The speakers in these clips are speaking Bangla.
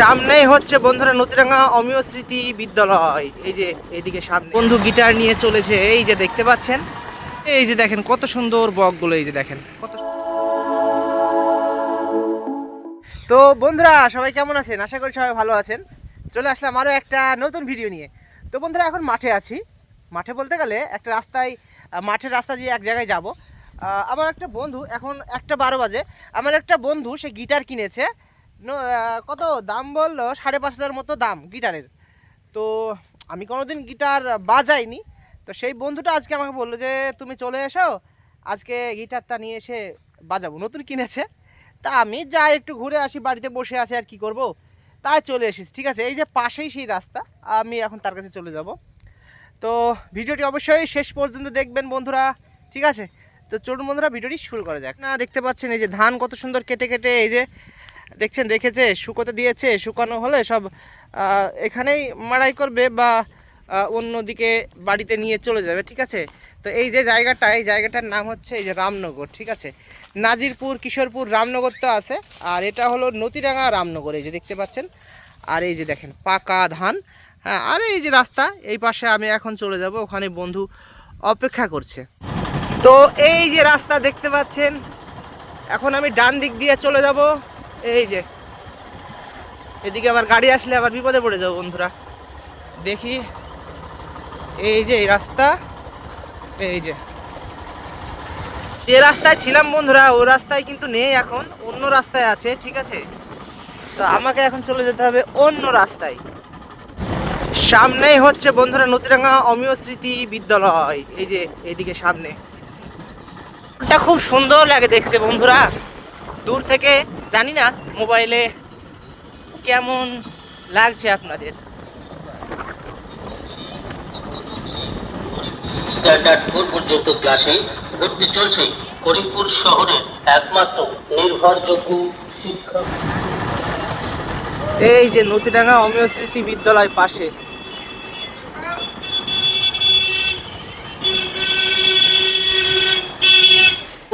সামনেই হচ্ছে বন্ধুরা নতিরাঙ্গা অমিয় স্মৃতি বিদ্যালয়। এই যে এইদিকে সামনে। বন্ধু গিটার নিয়ে চলেছে। এই যে দেখতে পাচ্ছেন? এই যে দেখেন, কত সুন্দর বকগুলো এই যে দেখেন, কত তো বন্ধুরা, সবাই কেমন আছেন? আশা করি সবাই ভালো আছেন। চলে আসলাম আরও একটা নতুন ভিডিও নিয়ে। তো বন্ধুরা, এখন মাঠে আছি। মাঠে বলতে গেলে একটা রাস্তায় মাঠের রাস্তা দিয়ে এক জায়গায় যাব। আমার একটা বন্ধু, এখন একটা বারো বাজে। আমার একটা বন্ধু, সে গিটার কিনেছে। কত? দাম বলল সাড়ে পাঁচ হাজার মতো দাম গিটারের। তো আমি কোনোদিন গিটার বাজাইনি। তো সেই বন্ধুটা আজকে আমাকে বলল যে, তুমি চলে এসো, আজকে গিটারটা নিয়ে এসে বাজাবো। নতুন কিনেছে। তা আমি যাই, একটু ঘুরে আসি, বাড়িতে বসে আছে, আর কি করব? তাই চলে এসেছি, ঠিক আছে? এই যে পাশেই সেই রাস্তা, আমি এখন তার কাছে চলে যাব। তো ভিডিওটি অবশ্যই শেষ পর্যন্ত দেখবেন বন্ধুরা, ঠিক আছে? তো চলুন বন্ধুরা, ভিডিওটি শুরু করা যাক। না, দেখতে পাচ্ছেন এই যে ধান কত সুন্দর কেটে কেটে, এই যে দেখছেন, রেখেছে, শুকোতে দিয়েছে, শুকানো হলে সব এখানেই মাড়াই করবে বা অন্যদিকে বাড়িতে নিয়ে চলে যাবে, ঠিক আছে? তো এই যে জায়গাটা, এই জায়গাটার নাম হচ্ছে এই যে রামনগর, ঠিক আছে? নাজিরপুর, কিশোরপুর, রামনগর তো আছে, আর এটা হলো নতিরাঙ্গা রামনগর, এই যে দেখতে পাচ্ছেন? আর এই যে দেখেন, পাকা ধান হ্যাঁ আর এই যে রাস্তা, এই পাশে আমি এখন চলে যাব, ওখানে বন্ধু অপেক্ষা করছে। তো এই যে রাস্তা দেখতে পাচ্ছেন, এখন আমি ডান দিক দিয়ে চলে যাব। এই যে। এদিকে আবার গাড়ি আসলে আবার বিপদে পড়ে যাব বন্ধুরা। দেখি। এই যে, এই রাস্তা। এই যে। যে রাস্তায় ছিলাম বন্ধুরা, ও রাস্তায় কিন্তু নেই এখন। অন্য রাস্তায় আছে, ঠিক আছে? তো আমাকে এখন চলে যেতে হবে অন্য রাস্তায়। সামনেই হচ্ছে বন্ধুরা নতিরাঙ্গা অমিয় স্মৃতি বিদ্যালয়। এই যে এইদিকে সামনে। এটা খুব সুন্দর লাগে দেখতে বন্ধুরা। দূর থেকে জানি না মোবাইলে কেমন লাগছে আপনাদের। স্ট্যান্ডার্ড ফোর পর্যন্ত ক্লাসে ভর্তি চলছে করিমপুর শহরের একমাত্র নির্ভরযোগ্য শিক্ষা এই যে নতিডাঙ্গা অমিয় স্মৃতি বিদ্যালয় পাশে।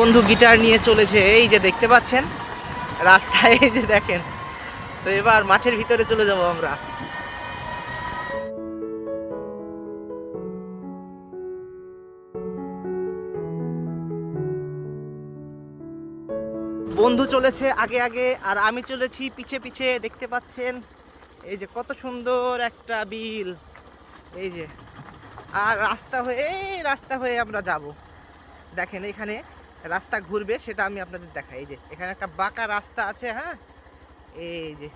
বন্ধু গিটার নিয়ে চলেছে। এই যে দেখতে পাচ্ছেন? রাস্তায় এই যে দেখেন। তো এবার মাঠের ভিতরে চলে যাব আমরা। বন্ধু চলেছে আগে আগে, আর আমি চলেছি পিছে পিছে, দেখতে পাচ্ছেন? এই যে কত সুন্দর একটা বিল। এই যে। আর রাস্তা হয়ে, এই রাস্তা হয়ে আমরা যাব। দেখেন এখানে রাস্তা ঘুরবে, সেটা আমি আপনাদের দেখাই। এই যে, এখানে একটা বাঁকা রাস্তা আছে হ্যাঁ? এই যে,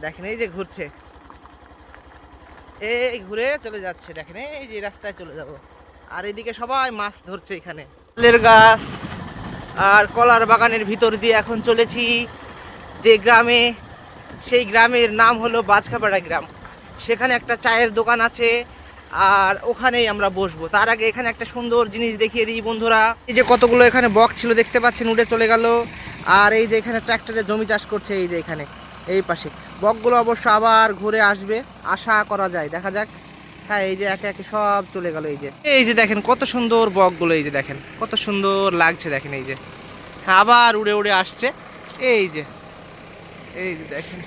দেখেন, এই যে ঘুরছে। এই ঘুরে চলে যাচ্ছে, দেখেন, এই যে রাস্তায় চলে যাব। আর এদিকে সবাই মাছ ধরছে এখানে। ফুলের গাছ আর কলার বাগানের ভিতর দিয়ে এখন চলেছি যে গ্রামে। সেই গ্রামের নাম হলো বাজখাপাড়া গ্রাম। সেখানে একটা চায়ের দোকান আছে। আর ওখানেই আমরা বসবো। তার আগে এখানে একটা সুন্দর জিনিস দেখিয়ে দিই বন্ধুরা। এই যে কতগুলো এখানে বক ছিল দেখতে পাচ্ছেন, উড়ে চলে গেল। আর এই যে এখানে ট্র্যাক্টরে জমি চাষ করছে, এই যে এখানে, এই পাশে। বকগুলো অবশ্য আবার ঘুরে আসবে, আশা করা যায়। দেখা যাক। হ্যাঁ এই যে একে একে সব চলে গেল, এই যে। এই যে দেখেন, কত সুন্দর বকগুলো এই যে দেখেন, কত সুন্দর লাগছে, দেখেন, এই যে। হ্যাঁ আবার উড়ে উড়ে আসছে। এই যে এই যে দেখেন,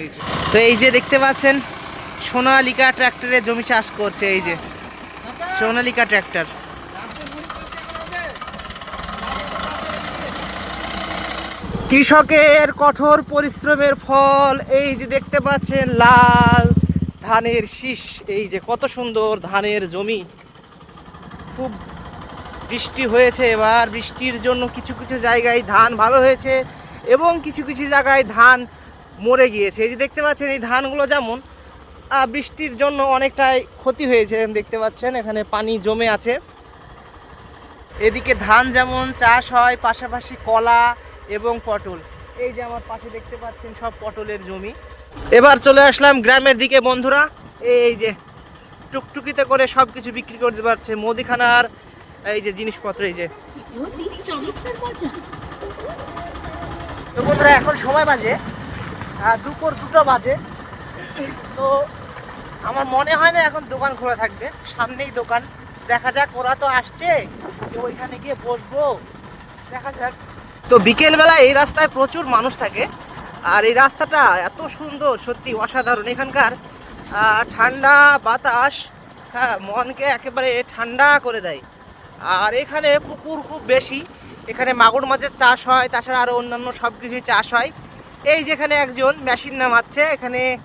এই যে। তো এই যে দেখতে পাচ্ছেন সোনালিকা ট্র্যাক্টরে জমি চাষ করছে, এই যে। সোনালিকা ট্র্যাক্টর। কৃষকের কঠোর পরিশ্রমের ফল, এই যে দেখতে পাচ্ছেন, লাল ধানের শীষ, এই যে কত সুন্দর ধানের জমি। খুব বৃষ্টি হয়েছে এবার, বৃষ্টির জন্য কিছু কিছু জায়গায় ধান ভালো হয়েছে এবং কিছু কিছু জায়গায় ধান মরে গিয়েছে। এই যে দেখতে পাচ্ছেন, এই ধানগুলো যেমন বৃষ্টির জন্য অনেকটাই ক্ষতি হয়েছে, দেখতে পাচ্ছেন, এখানে পানি জমে আছে। এদিকে ধান যেমন চাষ হয়, পাশাপাশি কলা এবং পটল। এই যে আমার পাশে দেখতে পাচ্ছেন, সব পটলের জমি। এবার চলে আসলাম গ্রামের দিকে, বন্ধুরা। এই যে টুকটুকিতে করে সব কিছু বিক্রি করতে পারছে মুদিখানার এই যে জিনিসপত্র, এই যে। তো বন্ধুরা, এখন সময় বাজে। দুপুর দুটো বাজে। তো আমার মনে হয় না এখন দোকান খোলা থাকবে। সামনেই দোকান। দেখা যাক, ওরা তো আসছে। যে ওইখানে গিয়ে বসবো। দেখা যাক। তো বিকেলবেলা এই রাস্তায় প্রচুর মানুষ থাকে। আর এই রাস্তাটা এত সুন্দর, সত্যি অসাধারণ। এখানকার ঠান্ডা বাতাস হ্যাঁ মনকে একেবারে ঠান্ডা করে দেয়। আর এখানে পুকুর খুব বেশি। এখানে মাগুর মাছের চাষ হয়। তাছাড়া আরও অন্যান্য সব কিছুই চাষ হয়। এই যেখানে একজন মেশিন নামাচ্ছে, এখানে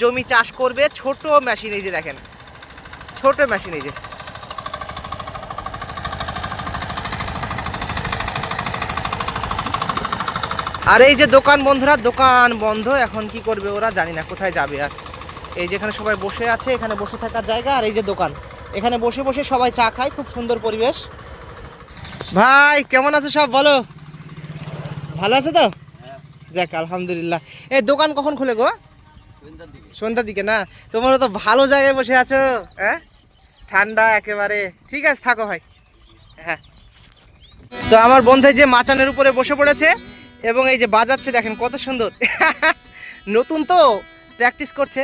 জমি চাষ করবে ছোট মেশিন এই যে দেখেন। ছোট মেশিন এই যে। আর এই যে দোকান বন্ধুরা দোকান বন্ধ। এখন কি করবে ওরা জানি না কোথায় যাবে আর। এই যেখানে সবাই বসে আছে এখানে বসে থাকার জায়গা আর এই যে দোকান। এখানে বসে বসে সবাই চা খায় খুব সুন্দর পরিবেশ। ভাই কেমন আছে সব বলো? ভালো আছে তো? যাক আলহামদুলিল্লাহ। এই দোকান কখন খুলে গো? সন্ধ্যার দিকে। না? তোমরা তো ভালো জায়গায় বসে আছো হ্যাঁ? ঠান্ডা একেবারে। ঠিক আছে, থাকো ভাই। হ্যাঁ। তো আমার বন্ধু যে মাচানের উপরে বসে পড়েছে এবং এই যে বাজাচ্ছে, দেখেন কত সুন্দর। নতুন তো প্র্যাকটিস করছে।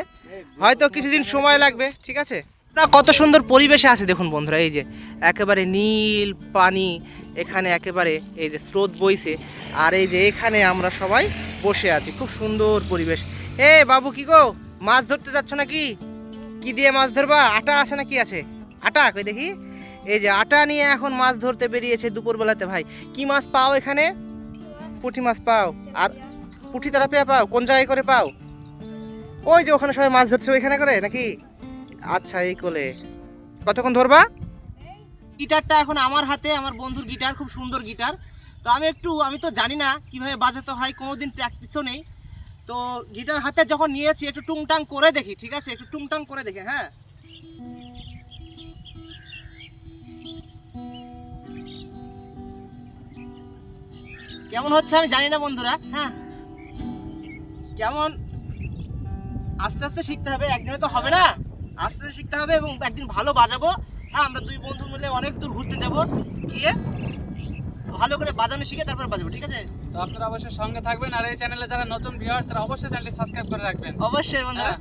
হয়তো কিছুদিন সময় লাগবে, ঠিক আছে? কত সুন্দর পরিবেশে আছে দেখুন বন্ধুরা, এই যে একেবারে নীল পানি, এখানে একেবারে এই যে স্রোত বইছে। আর এই যে এখানে আমরা সবাই বসে আছি, খুব সুন্দর পরিবেশ। এ, বাবু, কি গো? মাছ ধরতে যাচ্ছ নাকি? কি দিয়ে মাছ ধরবা? আটা আছে না কি আছে? আটা? কই দেখি। এই যে আটা নিয়ে এখন মাছ ধরতে বেরিয়েছে দুপুরবেলাতে ভাই। কি মাছ পাও এখানে? পুঁটি মাছ পাও। আর পুঁটি তেলাপিয়া পাও? কোন জায়গায় করে পাও? ওই যে ওখানে সবাই মাছ ধরছে ওইখানে করে নাকি? আচ্ছা এই কোলে। কতক্ষণ ধরবা? গিটারটা এখন আমার হাতে, আমার বন্ধুর গিটার, খুব সুন্দর গিটার। তো আমি একটু, আমি তো জানি না কীভাবে বাজাতে হয়, কোনোদিন প্র্যাকটিসও নেই। তো গিটার হাতে যখন নিয়েছি, একটু টুংটাং করে দেখি, ঠিক আছে? একটু টুংটাং করে দেখি হ্যাঁ? কেমন হচ্ছে আমি জানি না বন্ধুরা হ্যাঁ? কেমন? আস্তে আস্তে শিখতে হবে, একদিনে তো হবে না। আস্তে আস্তে শিখতে হবে এবং একদিন ভালো বাজাবো। হ্যাঁ আমরা দুই বন্ধু মিলে অনেক দূর ঘুরতে যাব, গিয়ে ভালো করে বাজানো শিখে তারপর বাজাবো ঠিক আছে? তো আপনারা অবশ্যই সঙ্গে থাকবেন আর এই চ্যানেলে যারা নতুন ভিউয়ার তারা অবশ্যই চ্যানেলটি সাবস্ক্রাইব করে রাখবেন। অবশ্যই বন্ধুরা। হ্যাঁ।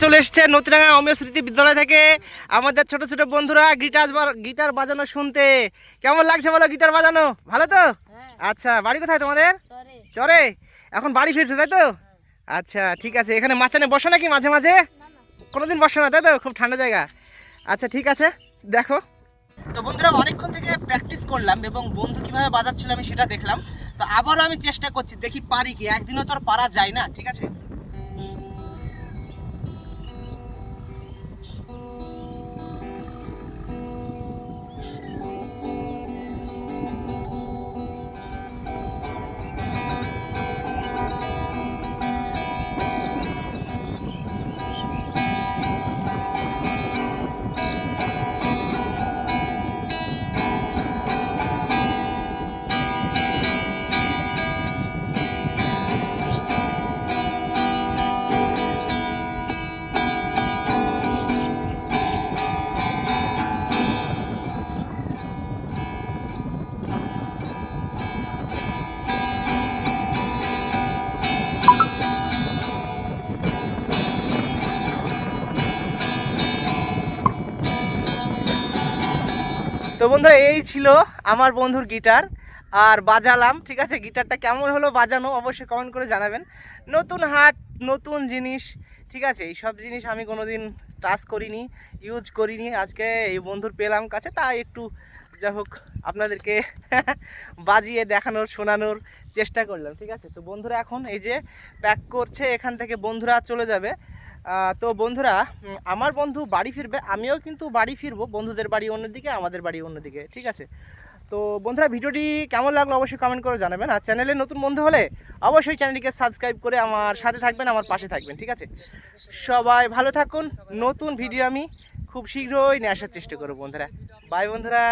চলে এসছে নতুনডাঙ্গা অমীয় স্মৃতি বিদ্যালয় থেকে। আমাদের ছোট ছোট বন্ধুরা গিটার বা- গিটার বাজানো শুনতে। কেমন লাগছে বলো গিটার বাজানো? ভালো তো? আচ্ছা বাড়ি কোথায় তোমাদের? চরে। এখন বাড়ি ফিরছে তাই তো? আচ্ছা ঠিক আছে। এখানে মাচানে বসো নাকি মাঝে মাঝে? কোনোদিন বসে না তাই তো? খুব ঠান্ডা জায়গা। আচ্ছা ঠিক আছে। দেখো। তো বন্ধুরা অনেকক্ষণ থেকে প্র্যাকটিস করলাম এবং বন্ধু কীভাবে বাজাচ্ছিল আমি সেটা দেখলাম। তো আবারও আমি চেষ্টা করছি দেখি পারি কি? একদিনও তোর পারা যায় না ঠিক আছে? তো বন্ধুরা, এই ছিল আমার বন্ধুর গিটার, আর বাজালাম, ঠিক আছে? গিটারটা কেমন হলো বাজানো অবশ্যই কমেন্ট করে জানাবেন। নতুন হাট, নতুন জিনিস, ঠিক আছে? এই সব জিনিস আমি কোনোদিন টাচ করিনি ইউজ করিনি। আজকে এই বন্ধুর পেলাম কাছে, তাই একটু যা হোক আপনাদেরকে বাজিয়ে দেখানোর, শোনানোর চেষ্টা করলাম, ঠিক আছে? তো বন্ধুরা, এখন এই যে প্যাক করছে, এখান থেকে বন্ধুরা চলে যাবে। তো বন্ধুরা আমার বন্ধু বাড়ি ফিরবে, আমিও কিন্তু বাড়ি ফিরবো, বন্ধুদের বাড়ি অন্যদিকে, আমাদের বাড়ি অন্যদিকে, ঠিক আছে? তো বন্ধুরা, ভিডিওটি কেমন লাগল অবশ্যই কমেন্ট করে জানাবেন, আর চ্যানেলে নতুন বন্ধু হলে অবশ্যই চ্যানেলটিকে সাবস্ক্রাইব করে আমার সাথে থাকবেন, আমার পাশে থাকবেন, ঠিক আছে? সবাই ভালো থাকুন, নতুন ভিডিও আমি খুব শীঘ্রই নিয়ে আসার চেষ্টা করব, বন্ধুরা। বাই বন্ধুরা।